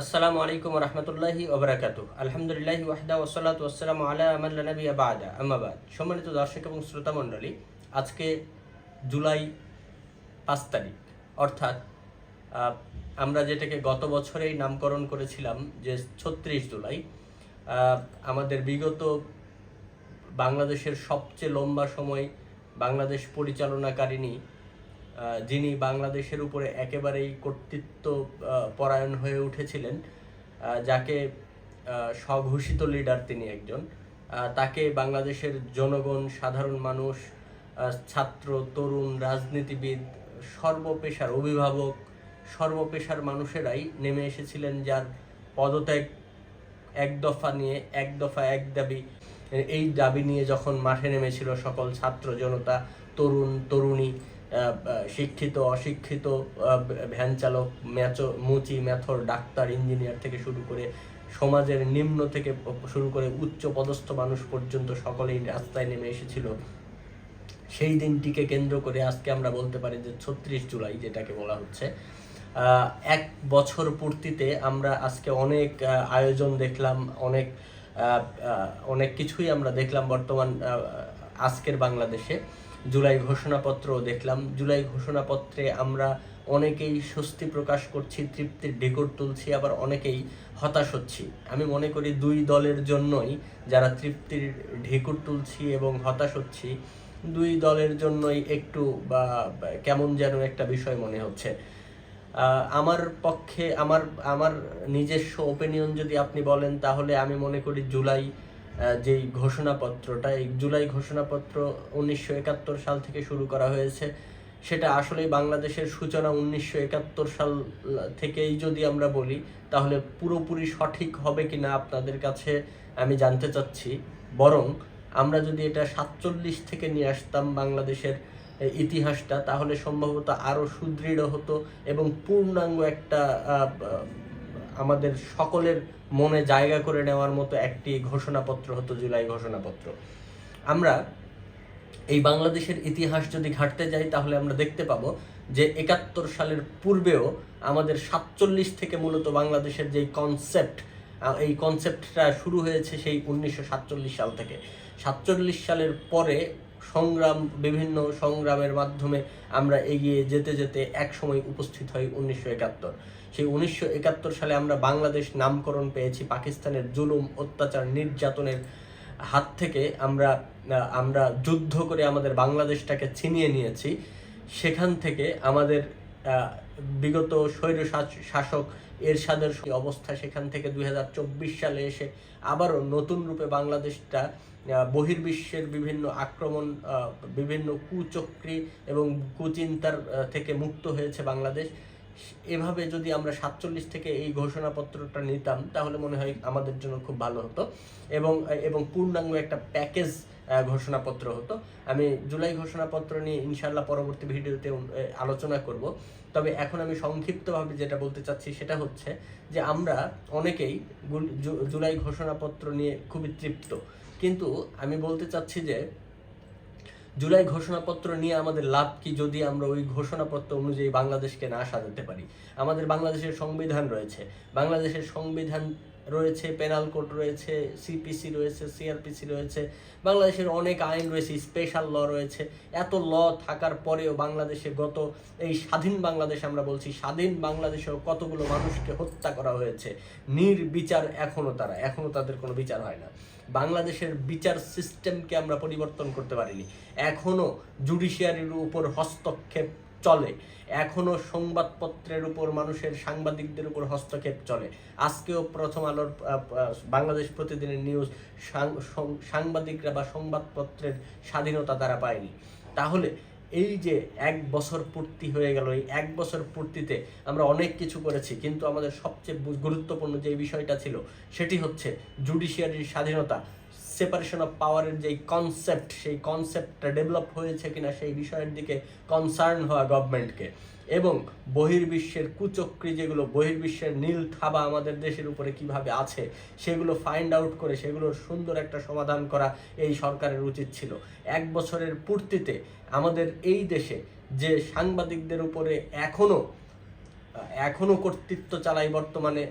আসসালামু আলাইকুম রহমতুল্লাহি ওবরাকাতু আলহামদুলিল্লাহ ওয়াহদা ওসালাত ওসালাম আলা আমাল্লা নবী আবাদা আম্মাবাদ সম্মানিত দর্শক এবং শ্রোতা মণ্ডলী, আজকে জুলাই পাঁচ তারিখ, অর্থাৎ আমরা যেটাকে গত বছরেই নামকরণ করেছিলাম যে ছত্রিশ জুলাই আমাদের বিগত বাংলাদেশের সবচেয়ে লম্বা সময় বাংলাদেশ পরিচালনাকারিণী যিনি বাংলাদেশের উপরে একেবারেই কর্তৃত্ব পরায়ণ হয়ে উঠেছিলেন যাকে স্বঘোষিত লিডার তিনি একজন। তাকে বাংলাদেশের জনগণ, সাধারণ মানুষ ছাত্র, তরুণ, রাজনীতিবিদ, সর্বপেশার অভিভাবক, সর্বপেশার মানুষেরাই নেমে এসেছিলেন যার পদত্যাগ এক দফা নিয়ে, এক দফা এক দাবি, এই দাবি নিয়ে যখন মাঠে নেমেছিল সকল ছাত্র, জনতা, তরুণ, তরুণী শিক্ষিত, অশিক্ষিত ভ্যান চালক, ম্যাচো, মুচি, ম্যাথর, ডাক্তার, ইঞ্জিনিয়ার থেকে শুরু করে সমাজের নিম্ন থেকে শুরু করে উচ্চ পদস্থ মানুষ পর্যন্ত সকলেই রাস্তায় নেমে এসেছিল। সেই দিনটিকে কেন্দ্র করে আজকে আমরা বলতে পারি যে ছত্রিশ জুলাই যেটাকে বলা হচ্ছে। এক বছর পূর্তিতে আমরা আজকে অনেক আয়োজন দেখলাম, অনেক অনেক কিছুই আমরা দেখলাম বর্তমান আজকের বাংলাদেশে। জুলাই ঘোষণাপত্র দেখলাম। জুলাই ঘোষণাপত্রে আমরা অনেকেই স্বস্তি প্রকাশ করছি, তৃপ্তির ঢেকুর তুলছি, আবার অনেকেই হতাশ হচ্ছি। আমি মনে করি দুই দলের জন্যই যারা তৃপ্তির ঢেকুর তুলছি এবং হতাশ হচ্ছি, দুই দলের জন্যই একটু বা কেমন যেন একটা বিষয় মনে হচ্ছে। আমার পক্ষে, আমার আমার নিজস্ব ওপিনিয়ন যদি আপনি বলেন, তাহলে আমি মনে করি জুলাই যেই ঘোষণাপত্রটা, এই জুলাই ঘোষণাপত্র উনিশশো একাত্তর সাল থেকে শুরু করা হয়েছে, সেটা আসলেই বাংলাদেশের সূচনা উনিশশো একাত্তর সাল থেকেই যদি আমরা বলি, তাহলে পুরোপুরি সঠিক হবে কিনা আপনাদের কাছে আমি জানতে চাচ্ছি। বরং আমরা যদি এটা সাতচল্লিশ থেকে নিয়ে আসতাম বাংলাদেশের ইতিহাসটা, তাহলে সম্ভবত আরও সুদৃঢ় হতো এবং পূর্ণাঙ্গ একটা আমাদের সকলের মনে জায়গা করে নেওয়ার মতো একটি ঘোষণাপত্র হতো, জুলাই ঘোষণাপত্র। আমরা এই বাংলাদেশের ইতিহাস যদি ঘাটতে যাই, তাহলে আমরা দেখতে পাবো যে একাত্তর সালের পূর্বেও আমাদের সাতচল্লিশ থেকে মূলত বাংলাদেশের যেই কনসেপ্ট এই কনসেপ্টটা শুরু হয়েছে সেই উনিশশো সাতচল্লিশ সাল থেকে। সাতচল্লিশ সালের পরে সংগ্রাম, বিভিন্ন সংগ্রামের মাধ্যমে আমরা এগিয়ে যেতে যেতে এক সময় উপস্থিত হই উনিশশো একাত্তর। সেই উনিশশো একাত্তর সালে আমরা বাংলাদেশ নামকরণ পেয়েছি, পাকিস্তানের জুলুম, অত্যাচার, নির্যাতনের হাত থেকে আমরা আমরা যুদ্ধ করে আমাদের বাংলাদেশটাকে ছিনিয়ে নিয়েছি। সেখান থেকে আমাদের বিগত স্বৈর শাস- শাসক এরশাদের অবস্থা সেখান থেকে দুই হাজার চব্বিশ সালে এসে আবারও নতুন রূপে বাংলাদেশটা বহির্বিশ্বের বিভিন্ন আক্রমণ বিভিন্ন কুচক্রী এবং কুচিন্তার থেকে মুক্ত হয়েছে বাংলাদেশ। এভাবে যদি আমরা সাতচল্লিশ থেকে এই ঘোষণাপত্রটা নিতাম, তাহলে মনে হয় আমাদের জন্য খুব ভালো হতো। এবং এবং পূর্ণাঙ্গ একটা প্যাকেজ ঘোষণাপত্র হতো। আমি জুলাই ঘোষণাপত্র নিয়ে ইনশাল্লাহ পরবর্তী ভিডিওতে আলোচনা করব। তবে এখন আমি সংক্ষিপ্তভাবে যেটা বলতে চাচ্ছি, সেটা হচ্ছে যে আমরা অনেকেই জুলাই ঘোষণাপত্র নিয়ে খুবই তৃপ্ত। কিন্তু আমি বলতে চাচ্ছি যে জুলাই ঘোষণাপত্র নিয়ে আমাদের লাভ কি যদি আমরা ওই ঘোষণাপত্র অনুযায়ী বাংলাদেশকে না সাজাতে পারি? আমাদের বাংলাদেশের সংবিধান রয়েছে। বাংলাদেশের সংবিধান রয়েছে পেনাল কোড রয়েছে সিপিসি রয়েছে সিআরপিসি রয়েছে, বাংলাদেশের অনেক আইন রয়েছে স্পেশাল ল রয়েছে। এত ল থাকার পরেও বাংলাদেশে গত এই স্বাধীন বাংলাদেশ আমরা বলছি, স্বাধীন বাংলাদেশেও কতগুলো মানুষকে হত্যা করা হয়েছে? নির্বিচার এখনও তারা, এখনও তাদের কোনো বিচার হয় না। বাংলাদেশের বিচার সিস্টেমকে আমরা পরিবর্তন করতে পারিনি। এখনও জুডিশিয়ারির উপর হস্তক্ষেপ চলে। এখনও সংবাদপত্রের উপর মানুষের সাংবাদিকদের উপর হস্তক্ষেপ চলে। আজকেও প্রথম আলোর বাংলাদেশ প্রতিদিনের নিউজ সাংবাদিকরা বা সংবাদপত্রের স্বাধীনতা তারা পায়নি। তাহলে এই যে এক বছর পূর্তি হয়ে গেল, এই এক বছর পূর্তিতে আমরা অনেক কিছু করেছি, কিন্তু আমাদের সবচেয়ে গুরুত্বপূর্ণ যে বিষয়টা ছিল, সেটি হচ্ছে জুডিশিয়ারির স্বাধীনতা। সেপারেশন অফ পাওয়ারের যেই কনসেপ্ট সেই কনসেপ্টটা ডেভেলপ হয়েছে কিনা সেই বিষয়ের দিকে কনসার্ন হওয়া গভর্নমেন্টকে এবং বহির্বিশ্বের কুচক্রি যেগুলো, বহির্বিশ্বের নীল থাবা আমাদের দেশের উপরে কীভাবে আছে, সেগুলো ফাইন্ড আউট করে সেগুলোর সুন্দর একটা সমাধান করা এই সরকারের উচিত ছিল। এক বছরের পূর্তিতে আমাদের এই দেশে যে সাংবাদিকদের উপরে এখনও এখনও কর্তৃত্ব চালাই বর্তমানে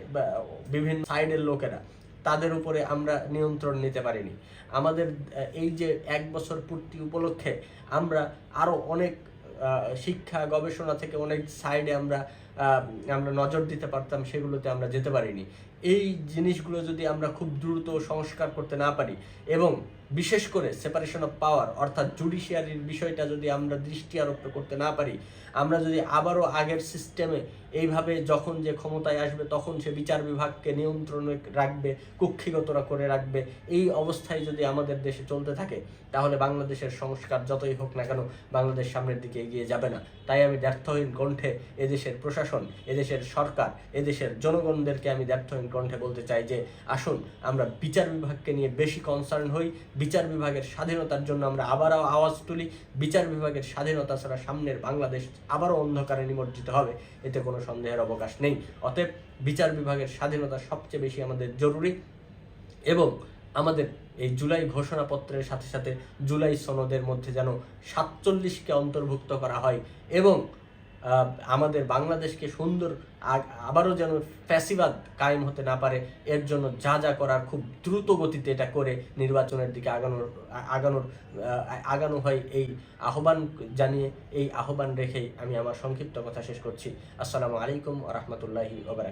বিভিন্ন সাইডের লোকেরা তাদের উপরে আমরা নিয়ন্ত্রণ নিতে পারিনি। আমাদের এই যে এক বছর পূর্তি উপলক্ষে আমরা আরও অনেক শিক্ষা, গবেষণা থেকে অনেক সাইডে আমরা আমরা নজর দিতে পারতাম, সেগুলোতে আমরা যেতে পারিনি। এই জিনিসগুলো যদি আমরা খুব দ্রুত সংস্কার করতে না পারি এবং বিশেষ করে সেপারেশন অফ পাওয়ার অর্থাৎ জুডিশিয়ারির বিষয়টা যদি আমরা দৃষ্টি আরোপ করতে না পারি, আমরা যদি আবারও আগের সিস্টেমে এইভাবে যখন যে ক্ষমতায় আসবে তখন সে বিচার বিভাগকে নিয়ন্ত্রণে রাখবে, কুক্ষিগতরা করে রাখবে, এই অবস্থায় যদি আমাদের দেশে চলতে থাকে, তাহলে বাংলাদেশের সংস্কার যতই হোক না কেন বাংলাদেশ সামনের দিকে এগিয়ে যাবে না। তাই আমি ব্যর্থহীন কণ্ঠে এদেশের প্রশাসন, এদেশের সরকার, এদেশের জনগণদেরকে আমি ব্যর্থহীন কণ্ঠে বলতে চাই যে, আসুন, আমরা বিচার বিভাগকে নিয়ে বেশি কনসার্ন হই বিচার বিভাগের স্বাধীনতার জন্য আমরা আবারও আওয়াজ তুলি। বিচার বিভাগের স্বাধীনতা ছাড়া সামনের বাংলাদেশ আবারও অন্ধকারে নিমজ্জিত হবে, এতে কোনো সন্দেহের অবকাশ নেই। অতএব বিচার বিভাগের স্বাধীনতা সবচেয়ে বেশি আমাদের জরুরি এবং আমাদের এই জুলাই ঘোষণাপত্রের সাথে সাথে জুলাই সনদের মধ্যে যেন সাতচল্লিশকে অন্তর্ভুক্ত করা হয় এবং আমাদের বাংলাদেশকে সুন্দর আবারও যেন ফ্যাসিবাদ কায়েম হতে না পারে, এর জন্য যা যা করার খুব দ্রুত গতিতে এটা করে নির্বাচনের দিকে আগানোর আগানোর আগানো হয় এই আহ্বান জানিয়ে, এই আহ্বান রেখেই আমি আমার সংক্ষিপ্ত কথা শেষ করছি। আসসালামু আলাইকুম রহমতুল্লাহি ওবরাকাত